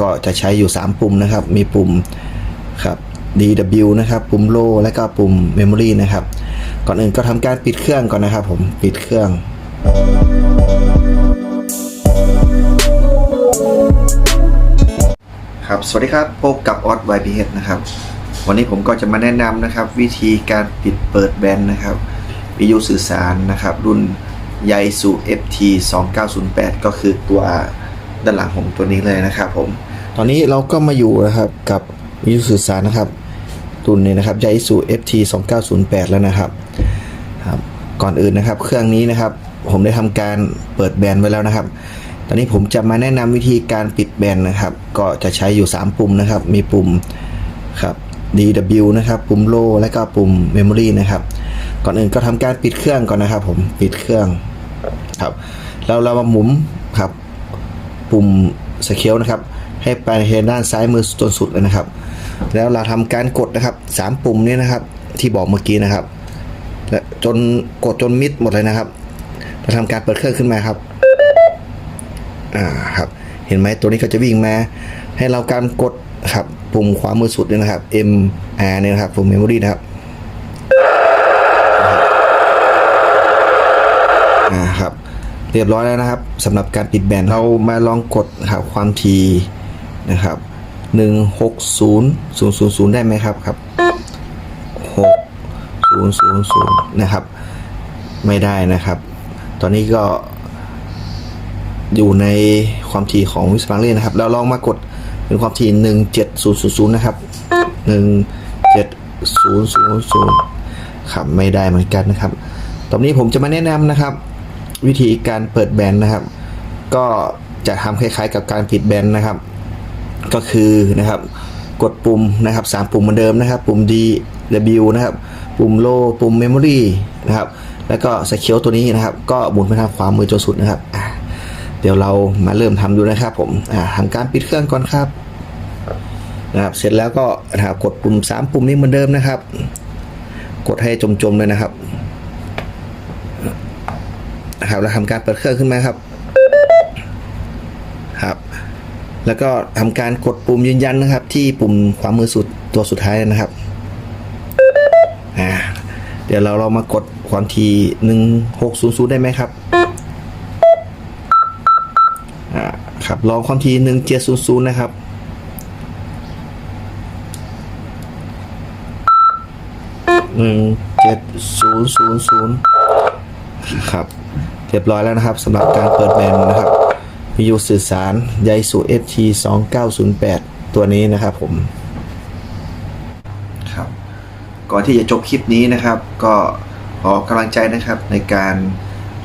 ก็จะใช้อยู่ 3 ปุ่มนะครับ มีปุ่มครับ DW นะครับ ปุ่ม low และก็ปุ่ม memory นะครับ ก่อนอื่นก็ทำการปิดเครื่องก่อนนะครับ ผมปิดเครื่องครับ สวัสดีครับพบกับออส YPH นะครับ วันนี้ผมก็จะมาแนะนำนะครับ วิธีการปิดเปิดแบนนะครับวิทยุสื่อสารนะครับ รุ่นไยสู FT 2908 ก็คือตัวด้านหลังของตัวนี้เลยนะครับผม ตอนนี้เราก็มาอยู่นะครับกับวิทยุสื่อสารนะครับรุ่นนี้นะครับไยสู FT 2908 แล้วนะครับครับก่อนอื่นนะครับเครื่องนี้นะครับผมได้ทำการเปิดแบนไว้แล้วนะครับ ตอนนี้ผมจะมาแนะนำวิธีการปิดแบนนะครับ ก็จะใช้อยู่ 3 ปุ่มนะครับ มีปุ่มครับ DW นะครับ ปุ่ม low และก็ปุ่ม memory นะครับ ก่อนอื่นก็ทำการปิดเครื่องก่อนนะครับ ผมปิดเครื่องครับแล้วเรามาหมุนครับ ปุ่มสเกลนะครับ ให้ไปทางด้านซ้ายมือจนสุดเลยนะครับ แล้วเราทำการกดนะครับสามปุ่มนี้นะครับ ที่บอกเมื่อกี้นะครับและจนกดจนมิดหมดเลยนะครับ เราทำการเปิดเครื่องขึ้นมาครับอ่าครับ เห็นไหมตัวนี้ก็จะวิ่งมา ให้เราการกดครับปุ่มขวามือสุดเนี่ยนะครับ M R เนี่ยนะครับปุ่ม memory นะครับอ่าครับ เรียบร้อยแล้วนะครับสำหรับการปิดแบนเรามาลองกดครับความถี่ นะครับหนึ่งหกศูนย์ศูนย์ศูนย์ศูนย์ได้ไหมครับครับหกศูนย์ศูนย์ศูนย์นะครับ ไม่ได้นะครับ ตอนนี้ก็อยู่ในความถี่ของวิสปังเล่นะครับ เราลองมากดเป็นความถี่หนึ่งเจ็ดศูนย์ศูนย์ศูนย์นะครับหนึ่งเจ็ดศูนย์ศูนย์ศูนย์ครับไม่ได้เหมือนกันนะครับ ตอนนี้ผมจะมาแนะนำนะครับ วิธีการเปิดแบนนะครับ ก็จะทำคล้ายๆกับการปิดแบนนะครับ ก็คือนะครับกดปุ่มนะครับสามปุ่มเหมือนเดิมนะครับ ปุ่ม D W นะครับ ปุ่ม low ปุ่ม memory นะครับ แล้วก็สเกลตัวนี้นะครับ ก็หมุนไปทางขวามือจนสุดนะครับ เดี๋ยวเรามาเริ่มทำดูนะครับผมทำการปิดเครื่องก่อนครับนะครับ เสร็จแล้วก็นะครับกดปุ่มสามปุ่มนี้เหมือนเดิมนะครับ กดให้จมๆเลยนะครับนะครับเราทำการเปิดเครื่องขึ้นมาครับ ครับ แล้วก็ทำการกดปุ่มยืนยันนะครับ ที่ปุ่มขวามือสุดตัวสุดท้ายนะครับอ่าเดี๋ยวเราเรามากดความถี่หนึ่งหกศูนย์ศูนย์ได้ไหมครับอ่าครับลองความถี่หนึ่งเจ็ดศูนย์ศูนย์นะครับหนึ่งเจ็ดศูนย์ศูนย์ศูนย์ครับ เรียบร้อยแล้วนะครับสำหรับการเปิดแบนนะครับ วิทยุสื่อสารไยสู FT 2908ตัวนี้นะครับผม ครับก่อนที่จะจบคลิปนี้นะครับ ก็ขอกำลังใจนะครับในการ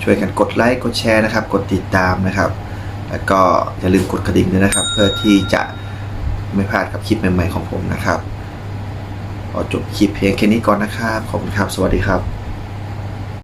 ช่วยกันกดไลค์กดแชร์นะครับ กดติดตามนะครับ แล้วก็อย่าลืมกดกระดิ่งด้วยนะครับ เพื่อที่จะไม่พลาดกับคลิปใหม่ๆของผมนะครับขอจบคลิปเพียงแค่นี้ก่อนนะครับขอบคุณครับ สวัสดีครับ